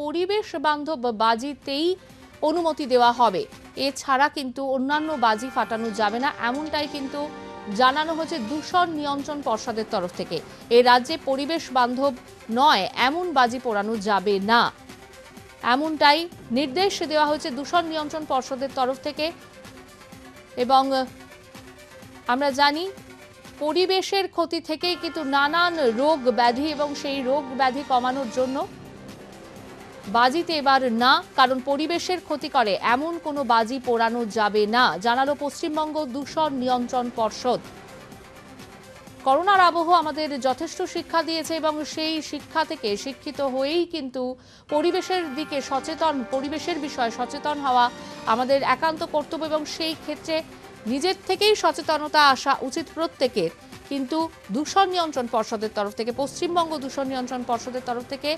পরিবেশ বান্ধব বাজিতেই অনুমতি দেওয়া হবে। এছাড়া কিন্তু অন্যান্য বাজি ফাটানো যাবে না, এমনটাই কিন্তু জানানো হয়েছে দূষণ নিয়ন্ত্রণ পর্ষদের তরফ থেকে। এ রাজ্যে পরিবেশ বান্ধব নয়, এমন বাজি পোড়ানো যাবে না। এমনটাই নির্দেশ দেওয়া হয়েছে দূষণ নিয়ন্ত্রণ পর্ষদের তরফ থেকে। এবং আমরা জানি, পরিবেশের ক্ষতি থেকেই কিন্তু নানান রোগ ব্যাধি এবং সেই রোগ ব্যাধি কমানোর জন্য বাজিতে এবার না, কারণ পরিবেশের ক্ষতি করে। এমন কোনো বাজি পোড়ানো যাবে না, জানালো পশ্চিমবঙ্গ দূষণ নিয়ন্ত্রণ পর্ষদ। করোনার আবহ আমাদের যথেষ্ট শিক্ষা দিয়েছে এবং সেই শিক্ষা থেকে শিক্ষিত হয়েই কিন্তু পরিবেশের দিকে সচেতন, পরিবেশের বিষয়ে সচেতন হওয়া আমাদের একান্ত কর্তব্য এবং সেই ক্ষেত্রে নিজের থেকেই সচেতনতা আসা উচিত প্রত্যেকের। কিন্তু দূষণ নিয়ন্ত্রণ পর্ষদের তরফ থেকে, পশ্চিমবঙ্গ দূষণ নিয়ন্ত্রণ পর্ষদের তরফ থেকে